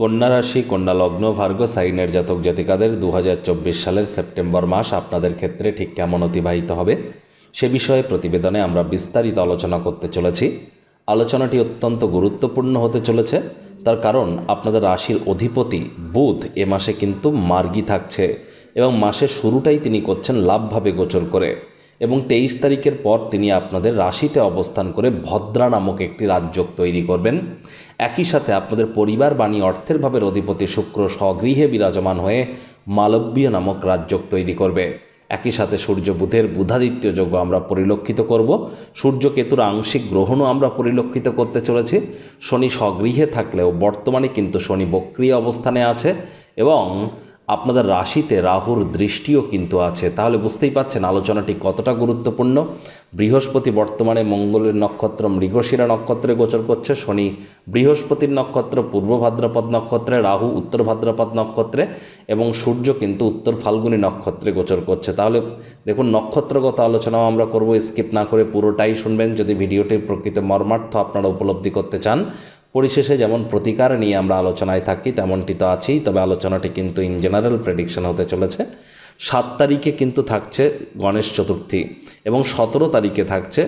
কন্যা রাশি, কন্যা লগ্ন, ভার্গ, সাইনের জাতক জাতিকাদের দু হাজার চব্বিশ সালের সেপ্টেম্বর মাস আপনাদের ক্ষেত্রে ঠিক কেমন অতিবাহিত হবে সে বিষয়ে প্রতিবেদনে আমরা বিস্তারিত আলোচনা করতে চলেছি। আলোচনাটি অত্যন্ত গুরুত্বপূর্ণ হতে চলেছে। তার কারণ, আপনাদের রাশির অধিপতি বুধ এ মাসে কিন্তু মার্গী থাকছে এবং মাসের শুরুটাই তিনি করছেন লাভভাবে গোচর করে এবং তেইশ তারিখের পর তিনি আপনাদের রাশিতে অবস্থান করে ভদ্রা নামক একটি রাজযোগ তৈরি করবেন। একই সাথে আপনাদের পরিবার বাণী অর্থের ভাবের অধিপতি শুক্র স্বগৃহে বিরাজমান হয়ে মালব্যীয় নামক রাজযোগ তৈরি করবে। একই সাথে সূর্য বুধের বুধাদিত্য যোগ আমরা পরিলক্ষিত করব। সূর্য কেতুর আংশিক গ্রহণও আমরা পরিলক্ষিত করতে চলেছি। শনি স্বগৃহে থাকলেও বর্তমানে কিন্তু শনি বক্রিয় অবস্থানে আছে এবং আপনাদের রাশিতে রাহুর দৃষ্টিও কিন্তু আছে। তাহলে বুঝতেই পাচ্ছেন আলোচনাটি কতটা গুরুত্বপূর্ণ। বৃহস্পতি বর্তমানে মঙ্গলের নক্ষত্র, মৃগশিরা নক্ষত্রে গোচর করছে। শনি বৃহস্পতির নক্ষত্র, পূর্ব ভাদ্রপদ নক্ষত্রে, রাহু উত্তর ভাদ্রপদ নক্ষত্রে এবং সূর্য কিন্তু উত্তর ফাল্গুনী নক্ষত্রে গোচর করছে। তাহলে দেখুন, নক্ষত্রগত আলোচনাও আমরা করব। স্কিপ না করে পুরোটাই শুনবেন। যদি ভিডিওটির প্রকৃত মর্মার্থ আপনারা উপলব্ধি করতে চান পরিশেষে যেমন প্রতিকার নিয়ে আমরা আলোচনায় থাকি, তেমনটি তো আছেই, তবে আলোচনাটি কিন্তু ইন জেনারেল প্রেডিকশন হতে চলেছে। সাত তারিখে কিন্তু থাকছে গণেশ চতুর্থী এবং সতেরো তারিখে থাকছে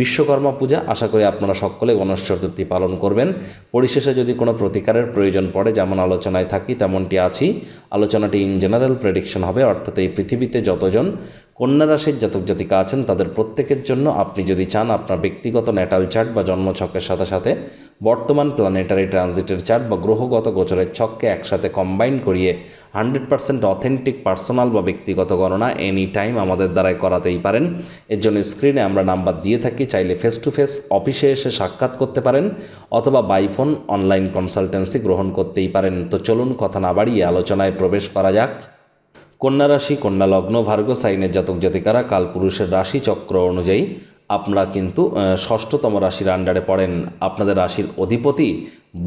বিশ্বকর্মা পূজা। আশা করি আপনারা সকলে গণেশ চতুর্থী পালন করবেন। পরিশেষে যদি কোনো প্রতিকারের প্রয়োজন পড়ে, যেমন আলোচনায় থাকি, তেমনটি আছি আলোচনাটি ইন জেনারেল প্রেডিকশন হবে, অর্থাৎ এই পৃথিবীতে যতজন কন্যা রাশির জাতক জাতিকা আছেন, তাদের প্রত্যেকের জন্য আপনি যদি চান আপনার ব্যক্তিগত ন্যাটাল চার্ট বা জন্মছকের সাথে সাথে বর্তমান প্ল্যানেটারি ট্রানজিটের চার্ট বা গ্রহগত গোচরের ছককে একসাথে কম্বাইন করিয়ে হান্ড্রেড পার্সেন্ট অথেন্টিক পার্সোনাল বা ব্যক্তিগত গণনা এনি টাইম আমাদের দ্বারাই করাতেই পারেন। এর জন্য স্ক্রিনে আমরা নাম্বার দিয়ে থাকি, চাইলে ফেস টু ফেস অফিসে এসে সাক্ষাৎ করতে পারেন অথবা বাইফোন অনলাইন কনসালটেন্সি গ্রহণ করতেই পারেন। তো চলুন কথা না বাড়িয়ে আলোচনায় প্রবেশ করা যাক। কন্যা রাশি, কন্যা লগ্ন, ভার্গ সাইনের জাতক জাতিকারা কাল পুরুষের রাশি চক্র অনুযায়ী আপনারা কিন্তু ষষ্ঠতম রাশির আন্ডারে পড়েন। আপনাদের রাশির অধিপতি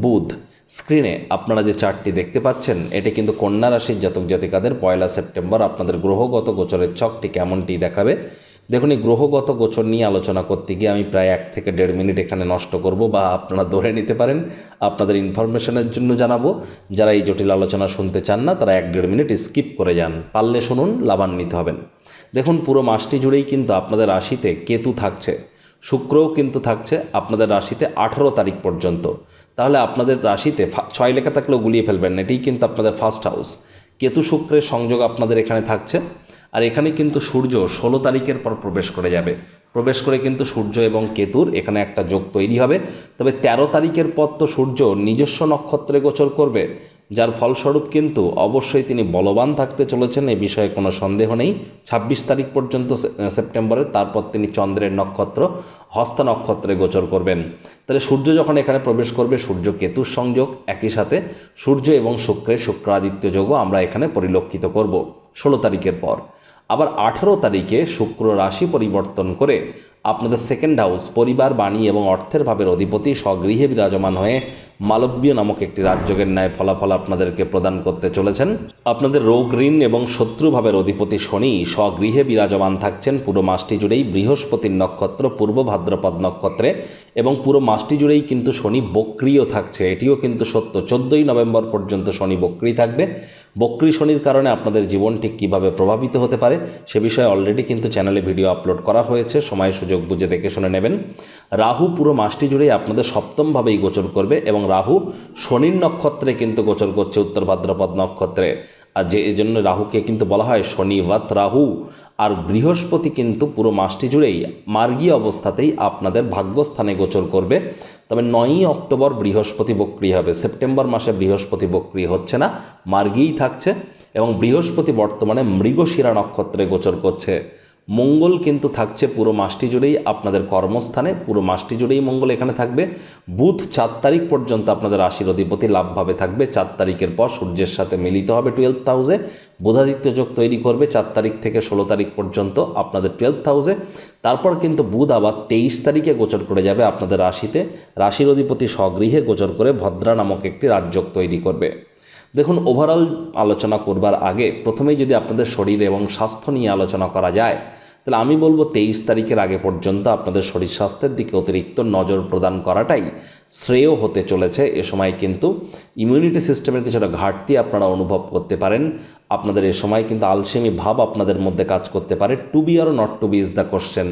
বুধ। স্ক্রিনে আপনারা যে চার্টটি দেখতে পাচ্ছেন, এটি কিন্তু কন্যা রাশির জাতক জাতিকাদের পয়লা সেপ্টেম্বর আপনাদের গ্রহগত গোচরের ছকটি কেমনটি দেখাবে দেখুন, এই গ্রহগত গোচর নিয়ে আলোচনা করতে গিয়ে আমি প্রায় এক থেকে দেড় মিনিট এখানে নষ্ট করব বা আপনারা ধরে নিতে পারেন, আপনাদের ইনফরমেশনের জন্য জানাব। যারা এই জটিল আলোচনা শুনতে চান না, তারা এক দেড় মিনিট স্কিপ করে যান। পারলে শুনুন, লাভান্বিত হবেন। দেখুন, পুরো মাসটি জুড়েই কিন্তু আপনাদের রাশিতে কেতু থাকছে। শুক্রও কিন্তু থাকছে আপনাদের রাশিতে আঠেরো তারিখ পর্যন্ত। তাহলে আপনাদের রাশিতে ছয় লেখা থাকলেও গুলিয়ে ফেলবেন এটাই কিন্তু আপনাদের ফার্স্ট হাউস কেতু শুক্রের সংযোগ আপনাদের এখানে থাকছে। আর এখানে কিন্তু সূর্য ষোলো তারিখের পর প্রবেশ করে যাবে। প্রবেশ করে কিন্তু সূর্য এবং কেতুর এখানে একটা যোগ তৈরি হবে। তবে তেরো তারিখের পর তো সূর্য নিজস্ব নক্ষত্রে গোচর করবে, যার ফলস্বরূপ কিন্তু অবশ্যই তিনি বলবান থাকতে চলেছেন, এ বিষয়ে কোনো সন্দেহ নেই। ছাব্বিশ তারিখ পর্যন্ত সে- সেপ্টেম্বরের, তারপর তিনি চন্দ্রের নক্ষত্র, হস্তা নক্ষত্রে গোচর করবেন। তাহলে সূর্য যখন এখানে প্রবেশ করবে, সূর্য কেতুর সংযোগ একই সাথে, সূর্য এবং শুক্রের শুক্রাদিত্য যোগও আমরা এখানে পরিলক্ষিত করব ষোলো তারিখের পর। আবার আঠেরো তারিখে শুক্র রাশি পরিবর্তন করে আপনাদের সেকেন্ড হাউস পরিবার, বাণী এবং অর্থের ভাবের অধিপতি স্বগৃহে বিরাজমান হয়ে মালব্য নামক একটি রাজযোগের ন্যায় ফলাফল আপনাদেরকে প্রদান করতে চলেছেন। আপনাদের রোগ, ঋণ এবং শত্রুভাবের অধিপতি শনি স্বগৃহে বিরাজমান থাকছেন। পুরো মাসটি জুড়েই বৃহস্পতির নক্ষত্র, পূর্ব ভাদ্রপদ নক্ষত্রে এবং পুরো মাসটি জুড়েই কিন্তু শনি বক্রিয় থাকছে। এটিও কিন্তু সত্য। চোদ্দোই নভেম্বর পর্যন্ত শনি বক্রি থাকবে। বক্রি শনির কারণে আপনাদের জীবন ঠিক কীভাবে প্রভাবিত হতে পারে, সে বিষয়ে অলরেডি কিন্তু চ্যানেলে ভিডিও আপলোড করা হয়েছে। সময় সুযোগ বুঝে দেখে শুনে নেবেন। রাহু পুরো মাসটি জুড়েই আপনাদের সপ্তমভাবেই গোচর করবে এবং রাহু শনির নক্ষত্রে কিন্তু গোচর করছে উত্তর ভাদ্রপদ নক্ষত্রে। আর যে এই জন্য রাহুকে কিন্তু বলা হয় শনিবাত রাহু। আর বৃহস্পতি কিন্তু পুরো মাসটি জুড়েই মার্গীয় অবস্থাতেই আপনাদের ভাগ্যস্থানে গোচর করবে। তবে নয়ই অক্টোবর বৃহস্পতি বক্রি হবে। সেপ্টেম্বর মাসে বৃহস্পতি বক্রি হচ্ছে না, মার্গেই থাকছে এবং বৃহস্পতি বর্তমানে মৃগশিরা নক্ষত্রে গোচর করছে। মঙ্গল কিন্তু থাকছে পুরো মাসটি জুড়েই আপনাদের কর্মস্থানে, পুরো মাসটি জুড়েই মঙ্গল এখানে থাকবে। বুধ চার তারিখ পর্যন্ত আপনাদের রাশির অধিপতি লাভভাবে থাকবে। চার তারিখের পর সূর্যের সাথে মিলিত হবে টুয়েলভ হাউসে বুধাদিত্য যোগ তৈরি করবে চার তারিখ থেকে ষোলো তারিখ পর্যন্ত আপনাদের টুয়েলভ হাউসে তারপর কিন্তু বুধ আবার তেইশ তারিখে গোচর করে যাবে আপনাদের রাশিতে। রাশির অধিপতি স্বগৃহে গোচর করে ভদ্রা নামক একটি রাজযোগ তৈরি করবে। দেখুন ওভারঅল আলোচনা করবার আগে প্রথমেই যদি আপনাদের শরীর এবং স্বাস্থ্য নিয়ে আলোচনা করা যায়, তাহলে আমি বলব তেইশ তারিখের আগে পর্যন্ত আপনাদের শরীর স্বাস্থ্যের দিকে অতিরিক্ত নজর প্রদান করাটাই শ্রেয় হতে চলেছে। এ সময় কিন্তু ইমিউনিটি সিস্টেমের কিছুটা ঘাটতি আপনারা অনুভব করতে পারেন। আপনাদের এ সময় কিন্তু আলসেমি ভাব আপনাদের মধ্যে কাজ করতে পারে। To be or not to be is the question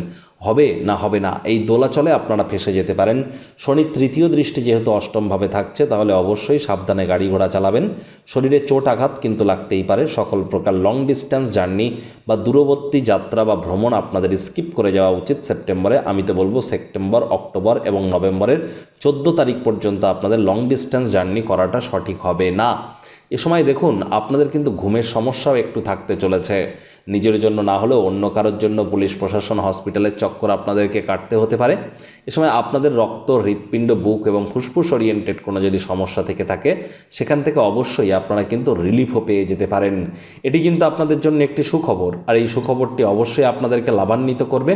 হবে না হবে না, এই দোলাচলে আপনারা ফেসে যেতে পারেন। শনির তৃতীয় দৃষ্টি যেহেতু অষ্টমভাবে থাকছে, তাহলে অবশ্যই সাবধানে গাড়ি ঘোড়া চালাবেন। শরীরে চোট আঘাত কিন্তু লাগতেই পারে, সকল প্রকার লং ডিস্ট্যান্স জার্নি বা দূরবর্তী যাত্রা বা ভ্রমণ আপনাদের স্কিপ করে যাওয়া উচিত সেপ্টেম্বরে। আমি তো বলব সেপ্টেম্বর, অক্টোবর এবং নভেম্বরের চোদ্দ তারিখ পর্যন্ত আপনাদের লং ডিস্ট্যান্স জার্নি করাটা সঠিক হবে না। এ সময় দেখুন, আপনাদের কিন্তু ঘুমের সমস্যাও একটু থাকতে চলেছে। নিজের জন্য না হলেও অন্য কারোর জন্য পুলিশ প্রশাসন হসপিটালের চক্কর আপনাদেরকে কাটতে হতে পারে। এ সময় আপনাদের রক্ত, হৃৎপিণ্ড, বুক এবং ফুসফুস ওরিয়েন্টেড কোনো যদি সমস্যা থেকে থাকে, সেখান থেকে অবশ্যই আপনারা কিন্তু রিলিফও পেয়ে যেতে পারেন। এটি কিন্তু আপনাদের জন্য একটি সুখবর, আর এই সুখবরটি অবশ্যই আপনাদেরকে লাভান্বিত করবে।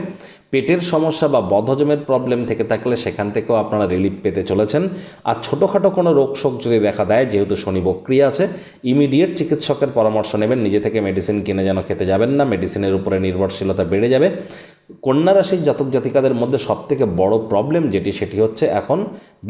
পেটের সমস্যা বা বদহজমের প্রবলেম থেকে থাকলে সেখান থেকেও আপনারা রিলিফ পেতে চলেছেন। আর ছোটোখাটো কোনো রোগ শোক যদি দেখা দেয়, যেহেতু শনি বক্রিয়া আছে ইমিডিয়েট চিকিৎসকের পরামর্শ নেবেন। নিজে থেকে মেডিসিন কিনে যেন খেতে যাবেন না মেডিসিনের উপরে নির্ভরশীলতা বেড়ে যাবে। কন্যা রাশির জাতক জাতিকাদের মধ্যে সবথেকে বড় প্রবলেম যেটি, সেটি হচ্ছে এখন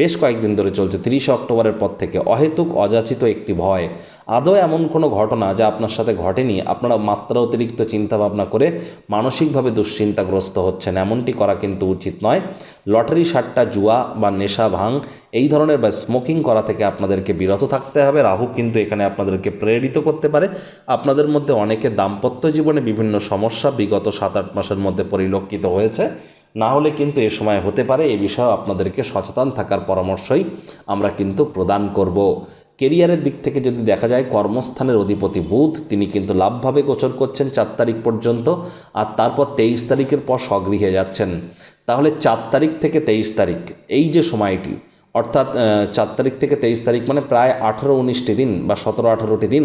বেশ কয়েকদিন ধরে চলছে। তিরিশে অক্টোবরের পর থেকে অহেতুক, অযাচিত একটি ভয়। আদৌ এমন কোনো ঘটনা যা আপনার সাথে ঘটেনি? আপনারা মাত্রা অতিরিক্ত চিন্তাভাবনা করে মানসিকভাবে দুশ্চিন্তাগ্রস্ত হচ্ছেন। এমনটি করা কিন্তু উচিত নয়। লটারি সাট্টা জুয়া বা নেশা, ভাঙ, এই ধরনের বা স্মোকিং করা থেকে আপনাদেরকে বিরত থাকতে হবে। রাহু কিন্তু এখানে আপনাদেরকে প্রেরিত করতে পারে। আপনাদের মধ্যে অনেকে দাম্পত্য জীবনে বিভিন্ন সমস্যা বিগত সাত আট মাসের মধ্যে পরিলক্ষিত হয়েছে। না হলে কিন্তু এ সময় হতে পারে। এ বিষয়ে আপনাদেরকে সচেতন থাকার পরামর্শই আমরা কিন্তু প্রদান করব। কেরিয়ারের দিক থেকে যদি দেখা যায়, কর্মস্থানের অধিপতি বুধ, তিনি কিন্তু লাভভাবে গোচর করছেন চার তারিখ পর্যন্ত আর তারপর তেইশ তারিখের পর স্বগৃহে যাচ্ছেন। তাহলে চার তারিখ থেকে তেইশ তারিখ, এই যে সময়টি অর্থাৎ চার তারিখ থেকে তেইশ তারিখ মানে প্রায় আঠেরো উনিশটি দিন বা সতেরো আঠেরোটি দিন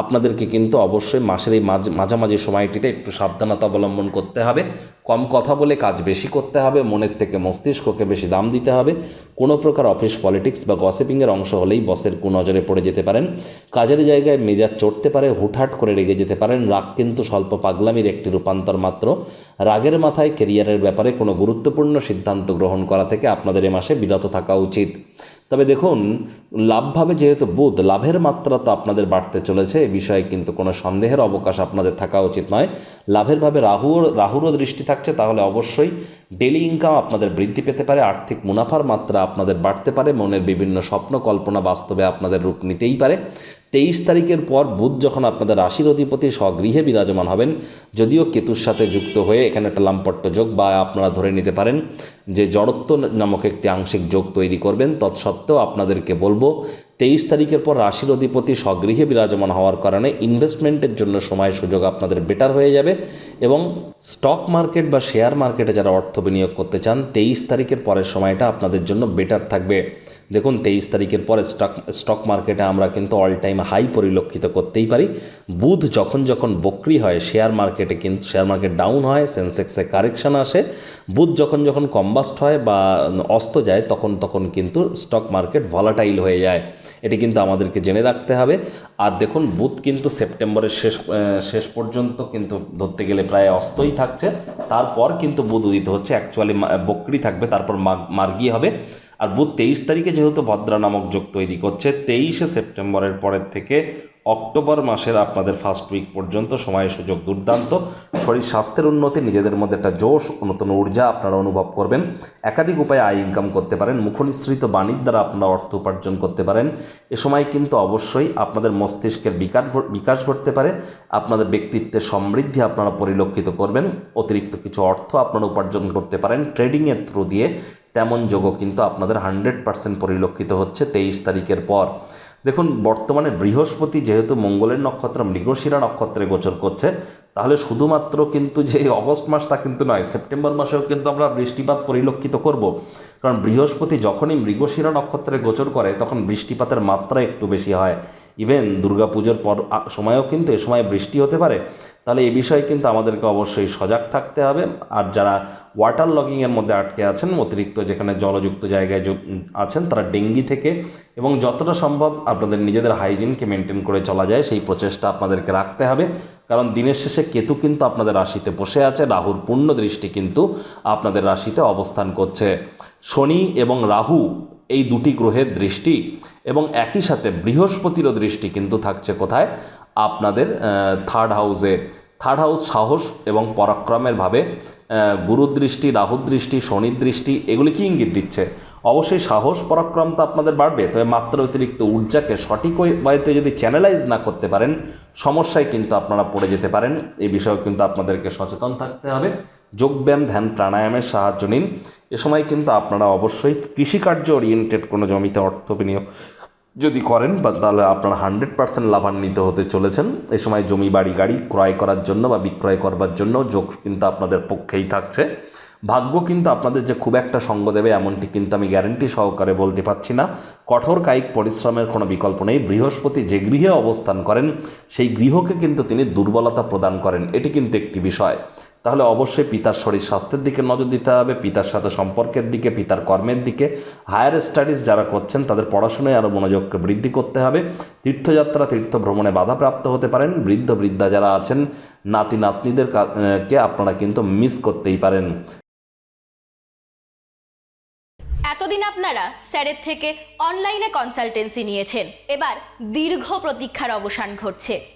আপনাদেরকে কিন্তু অবশ্যই মাসের এই মাঝ, মাঝামাঝি সময়টিতে একটু সাবধানতা অবলম্বন করতে হবে। কম কথা বলে কাজ বেশি করতে হবে, মনের থেকে মস্তিষ্ককে বেশি দাম দিতে হবে। কোনো প্রকার অফিস পলিটিক্স বা গসিপিংয়ের অংশ হলেই বসের কুনজরে পড়ে যেতে পারেন। কাজের জায়গায় মেজাজ চড়তে পারে, হুটহাট করে রেগে যেতে পারেন। রাগ কিন্তু স্বল্প পাগলামির একটি রূপান্তর মাত্র। রাগের মাথায় কেরিয়ারের ব্যাপারে কোনো গুরুত্বপূর্ণ সিদ্ধান্ত গ্রহণ করা থেকে আপনাদের এ মাসে বিরত থাকা উচিত। তবে দেখুন, লাভভাবে যেহেতু বুধ, লাভের মাত্রা তো আপনাদের বাড়তে চলেছে, এ বিষয়ে কিন্তু কোনো সন্দেহের অবকাশ আপনাদের থাকা উচিত নয়। লাভের ভাবে রাহুর, রাহুরও দৃষ্টি থাকছে, তাহলে অবশ্যই ডেলি ইনকাম আপনাদের বৃদ্ধি পেতে পারে, আর্থিক মুনাফার মাত্রা আপনাদের বাড়তে পারে, মনের বিভিন্ন স্বপ্ন কল্পনা বাস্তবে আপনাদের রূপ নিতেই পারে। তেইশ তারিখের পর বুধ যখন আপনাদের রাশির অধিপতি স্বগৃহে বিরাজমান হবেন, যদিও কেতুর সাথে যুক্ত হয়ে এখানে একটা লাম্পট্য যোগ বা আপনারা ধরে নিতে পারেন যে জড়ত্ব নামক একটি আংশিক যোগ তৈরি করবেন। তৎসত্ত্বেও আপনাদেরকে বলব, তেইশ তারিখের পর রাশির অধিপতি স্বগৃহে বিরাজমান হওয়ার কারণে ইনভেস্টমেন্টের জন্য সময় সুযোগ আপনাদের বেটার হয়ে যাবে এবং স্টক মার্কেট বা শেয়ার মার্কেটে যারা অর্থ বিনিয়োগ করতে চান, তেইশ তারিখের পরের সময়টা আপনাদের জন্য বেটার থাকবে। দেখুন, তেইশ তারিখের পরে স্টক স্টক মার্কেটে আমরা কিন্তু অল টাইম হাই পরিলক্ষিত করতেই পারি। বুধ যখন যখন বক্রি হয় শেয়ার মার্কেটে কিন্তু শেয়ার মার্কেট ডাউন হয় সেন্সেক্সে কারেকশন আসে। বুধ যখন যখন কম্বাস্ট হয় বা অস্ত যায়, তখন তখন কিন্তু স্টক মার্কেট ভলাটাইল হয়ে যায়। এটি কিন্তু আমাদেরকে জেনে রাখতে হবে। আর দেখুন, বুধ কিন্তু সেপ্টেম্বরের শেষ শেষ পর্যন্ত কিন্তু ধরতে গেলে প্রায় অস্তই থাকছে। তারপর কিন্তু বুধ উদিত হচ্ছে। অ্যাকচুয়ালি বকরি থাকবে, তারপর মার্গী হবে। আর বুধ তেইশ তারিখে যেহেতু ভদ্রা নামক যোগ তৈরি করছে, তেইশে সেপ্টেম্বরের পরের থেকে অক্টোবর মাসের আপনাদের ফার্স্ট উইক পর্যন্ত সময় সুযোগ দুর্দান্ত। শরীর স্বাস্থ্যের উন্নতি, নিজেদের মধ্যে একটা জোশ, নতুন ঊর্জা আপনারা অনুভব করবেন। একাধিক উপায়ে আয় ইনকাম করতে পারেন, মুখনিসৃত বাণীর দ্বারা আপনারা অর্থ উপার্জন করতে পারেন। এ সময় কিন্তু অবশ্যই আপনাদের মস্তিষ্কের বিকাশ বিকাশ ঘটতে পারে, আপনাদের ব্যক্তিত্বের সমৃদ্ধি আপনারা পরিলক্ষিত করবেন, অতিরিক্ত কিছু অর্থ আপনারা উপার্জন করতে পারেন। ট্রেডিংয়ের থ্রু দিয়ে তেমন যোগও কিন্তু আপনাদের হান্ড্রেড পার্সেন্ট পরিলক্ষিত হচ্ছে তেইশ তারিখের পর। দেখুন, বর্তমানে বৃহস্পতি যেহেতু মঙ্গলের নক্ষত্র, মৃগশিরা নক্ষত্রে গোচর করছে, তাহলে শুধুমাত্র কিন্তু যে অগস্ট মাস তা কিন্তু নয়, সেপ্টেম্বর মাসেও কিন্তু আমরা বৃষ্টিপাত পরিলক্ষিত করব। কারণ বৃহস্পতি যখনই মৃগশিরা নক্ষত্রে গোচর করে, তখন বৃষ্টিপাতের মাত্রা একটু বেশি হয়। ইভেন দুর্গাপুজোর পর সময়ও কিন্তু এ সময় বৃষ্টি হতে পারে। তাহলে এ বিষয়ে কিন্তু আমাদেরকে অবশ্যই সজাগ থাকতে হবে। আর যারা ওয়াটার লগিংয়ের মধ্যে আটকে আছেন, অতিরিক্ত যেখানে জলযুক্ত জায়গায় আছেন, তারা ডেঙ্গি থেকে এবং যতটা সম্ভব আপনাদের নিজেদের হাইজিনকে মেনটেন করে চলা যায়, সেই প্রচেষ্টা আপনাদেরকে রাখতে হবে। কারণ দিনের শেষে কেতু কিন্তু আপনাদের রাশিতে বসে আছে, রাহুর পূর্ণ দৃষ্টি কিন্তু আপনাদের রাশিতে অবস্থান করছে। শনি এবং রাহু এই দুটি গ্রহের দৃষ্টি এবং একই সাথে বৃহস্পতিরও দৃষ্টি কিন্তু থাকছে কোথায়? আপনাদের থার্ড হাউসে থার্ড হাউস সাহস এবং পরাক্রমের ভাবে আহ, গুরুর দৃষ্টি রাহুর দৃষ্টি শনির দৃষ্টি এগুলি কি ইঙ্গিত দিচ্ছে? অবশ্যই সাহস পরাক্রম তো আপনাদের বাড়বে তবে মাত্র অতিরিক্ত ঊর্জাকে সঠিক ওয়েতে যদি চ্যানেলাইজ না করতে পারেন সমস্যায় কিন্তু আপনারা পড়ে যেতে পারেন। এই বিষয়ে কিন্তু আপনাদেরকে সচেতন থাকতে হবে। যোগব্যায়াম ধ্যান প্রাণায়ামের সাহায্য নিন। এ সময় কিন্তু আপনারা অবশ্যই কৃষিকার্য ওরিয়েন্টেড কোনো জমিতে অর্থ বিনিয়োগ যদি করেন, বা তাহলে আপনার হান্ড্রেড পার্সেন্ট লাভান্বিত হতে চলেছেন। এই সময় জমি, বাড়ি, গাড়ি ক্রয় করার জন্য বা বিক্রয় করবার জন্য যোগ কিন্তু আপনাদের পক্ষেই থাকছে। ভাগ্য কিন্তু আপনাদের যে খুব একটা সঙ্গ দেবে, এমনটি কিন্তু আমি গ্যারেন্টি সহকারে বলতে পারছি না। কঠোর কায়িক পরিশ্রমের কোনো বিকল্প নেই। বৃহস্পতি যে গৃহে অবস্থান করেন, সেই গৃহকে কিন্তু তিনি দুর্বলতা প্রদান করেন। এটি কিন্তু একটি বিষয়। তাহলে অবশ্যই পিতার শরীর স্বাস্থ্যের দিকে নজর দিতে হবে, পিতার সাথে সম্পর্কের দিকে, পিতার কর্মের দিকে। হায়ার স্টাডিজ যারা করছেন, তাদের পড়াশোনায় আরও মনোযোগকে বৃদ্ধি করতে হবে। তীর্থযাত্রা তীর্থ ভ্রমণে বাধাপ্রাপ্ত হতে পারেন। বৃদ্ধ, বৃদ্ধা যারা আছেন, নাতি, নাতনিদের কা- আপনারা কিন্তু মিস করতেই পারেন। এতদিন আপনারা স্যারের থেকে অনলাইনে কনসালটেন্সি নিয়েছেন। এবার দীর্ঘ প্রতীক্ষার অবসান ঘটছে।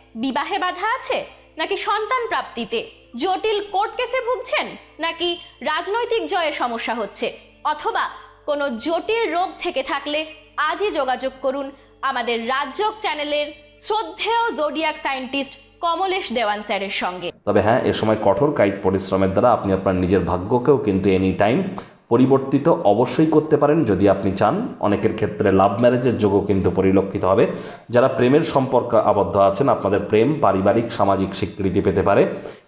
বিবাহে বাধা আছে? নাকি সন্তান প্রাপ্তিতে? জটিল কোর্ট কেসে ভুগছেন? নাকি রাজনৈতিক জয়ে সমস্যা হচ্ছে? অথবা কোনো জটিল রোগ থেকে থাকলে আজই যোগাযোগ করুন আমাদের রাজযোগ চ্যানেলের শ্রদ্ধেয় জোডিয়াক সায়েন্টিস্ট কমলেশ দেওয়ান স্যারের সঙ্গে। তবে হ্যাঁ এ সময় কঠোর কায়িক পরিশ্রমের দ্বারা আপনি আপনার নিজের ভাগ্যকেও কিন্তু এনি টাইম পরিবর্তিত অবশ্যই করতে পারেন যদি আপনি চান। অনেকের ক্ষেত্রে লাভ ম্যারেজের যোগও কিন্তু পরিলক্ষিত হবে। যারা প্রেমের সম্পর্ক আবদ্ধ আছেন, আপনাদের প্রেম পারিবারিক, সামাজিক স্বীকৃতি পেতে পারে।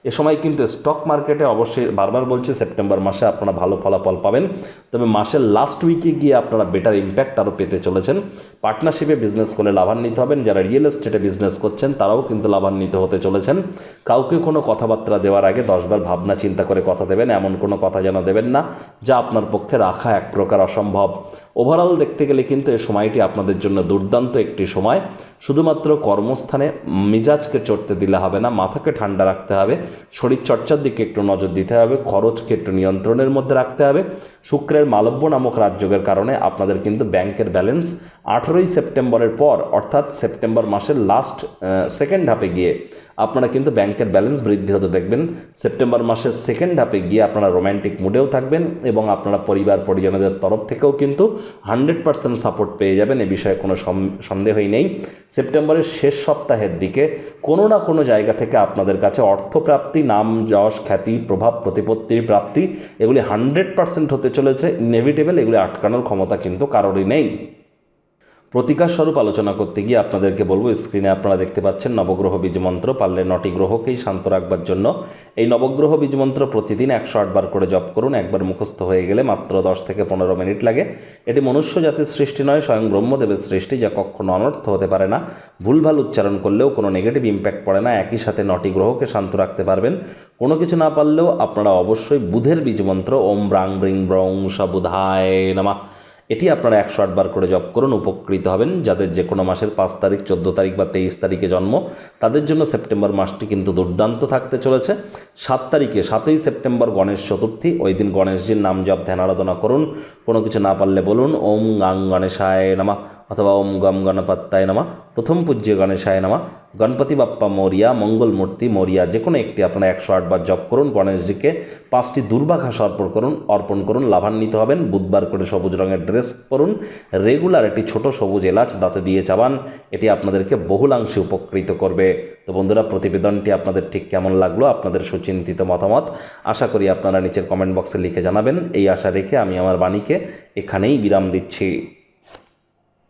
এ সময় কিন্তু স্টক মার্কেটে অবশ্যই বারবার বলছে সেপ্টেম্বর মাসে আপনারা ভালো ফলাফল পাবেন। তবে মাসের লাস্ট উইকে গিয়ে আপনারা বেটার ইম্প্যাক্ট আরও পেতে চলেছেন। পার্টনারশিপে বিজনেস করলে লাভান্বিত হবেন। যারা রিয়েল এস্টেটে বিজনেস করছেন, তারাও কিন্তু লাভান্বিত হতে চলেছেন। কাউকে কোনো কথাবার্তা দেওয়ার আগে দশবার ভাবনা চিন্তা করে কথা দেবেন। এমন কোনো কথা যেন দেবেন না, যা আপনার পক্ষে রাখা এক প্রকার অসম্ভব। ওভারঅল দেখতে গেলে কিন্তু এই সময়টি আপনাদের জন্য দুর্দান্ত একটি সময়। শুধুমাত্র কর্মস্থানে মিজাজকে চড়তে দিলে হবে না, মাথাকে ঠান্ডা রাখতে হবে শরীর চর্চার দিকে একটু নজর দিতে হবে, খরচকে একটু নিয়ন্ত্রণের মধ্যে রাখতে হবে। শুক্রের মালব্য নামক রাজযোগের কারণে আপনাদের কিন্তু ব্যাংকের ব্যালেন্স আঠেরোই সেপ্টেম্বরের পর, অর্থাৎ সেপ্টেম্বর মাসের লাস্ট সেকেন্ড হাফে গিয়ে আপনারা কিন্তু ব্যাংকের ব্যালেন্স বৃদ্ধি হতে দেখবেন। সেপ্টেম্বর মাসের সেকেন্ড হাফে গিয়ে আপনারা রোম্যান্টিক মুডেও থাকবেন এবং আপনারা পরিবার, পরিজনদের তরফ থেকেও কিন্তু হান্ড্রেড পার্সেন্ট সাপোর্ট পেয়ে যাবেন, এ বিষয়ে কোনো সন্দেহই নেই। সেপ্টেম্বরের শেষ সপ্তাহের দিকে কোনো না কোনো জায়গা থেকে আপনাদের কাছে অর্থপ্রাপ্তি, নাম, যশ, খ্যাতি, প্রভাব, প্রতিপত্তির প্রাপ্তি, এগুলি হান্ড্রেড পার্সেন্ট হতে চলেছে। ইনএভিটেবল এগুলি আটকানোর ক্ষমতা কিন্তু কারোরই নেই। প্রতিকার স্বরূপ আলোচনা করতে গিয়ে আপনাদেরকে বলব স্ক্রিনে আপনারা দেখতে পাচ্ছেন নবগ্রহ বীজমন্ত্র পারলে নটি গ্রহকেই শান্ত রাখবার জন্য। এই নবগ্রহ বীজমন্ত্র প্রতিদিন একশো আটবার করে জপ করুন, একবার মুখস্থ হয়ে গেলে মাত্র দশ থেকে পনেরো মিনিট লাগে। এটি মনুষ্য জাতির সৃষ্টি নয়, স্বয়ং ব্রহ্মদেবের সৃষ্টি, যা কখনো অনর্থ হতে পারে না। ভুলভাল উচ্চারণ করলেও কোনো নেগেটিভ ইম্প্যাক্ট পড়ে না, একই সাথে নটি গ্রহকে শান্ত রাখতে পারবেন। কোনো কিছু না পারলেও আপনারা অবশ্যই বুধের বীজমন্ত্র ওম ব্রাং ব্রিং ব্রং সবুধায় নামা। এটি আপনারা একশো আটবার করে জপ করুন, উপকৃত হবেন। যাদের যে কোনো মাসের পাঁচ তারিখ, চোদ্দ তারিখ বা তেইশ তারিখে জন্ম, তাদের জন্য সেপ্টেম্বর মাসটি কিন্তু দুর্দান্ত থাকতে চলেছে। সাত তারিখে, সাতই সেপ্টেম্বর গণেশ চতুর্থী, ওই দিন গণেশজির নাম জপ, ধ্যান, আরাধনা করুন। কোনো কিছু না পারলে বলুন, ওম গাং গণেশায় নামা। অথবা ওম গম গণপত্যায় নামা প্রথম পূজ্য গণেশায় নামা গণপতি বাপ্পা মরিয়া মঙ্গল মূর্তি মরিয়া যে কোনো একটি আপনারা একশো আটবার জপ করুন, গণেশজিকে পাঁচটি দুর্বাঘাস অর্পণ করুন অর্পণ করুন, লাভান্বিত হবেন, বুধবার করে সবুজ রঙের ড্রেস পরুন, রেগুলার একটি ছোট সবুজ এলাচ দাঁতে দিয়ে চাবান, এটি আপনাদেরকে বহুলাংশে উপকৃত করবে। তো বন্ধুরা, প্রতিবেদনটি আপনাদের ঠিক কেমন লাগল, আপনাদের সুচিন্তিত মতামত, আশা করি আপনারা নিচের কমেন্ট বক্সে লিখে জানাবেন। এই আশা রেখে আমি আমার বাণীকে এখানেই বিরাম দিচ্ছি।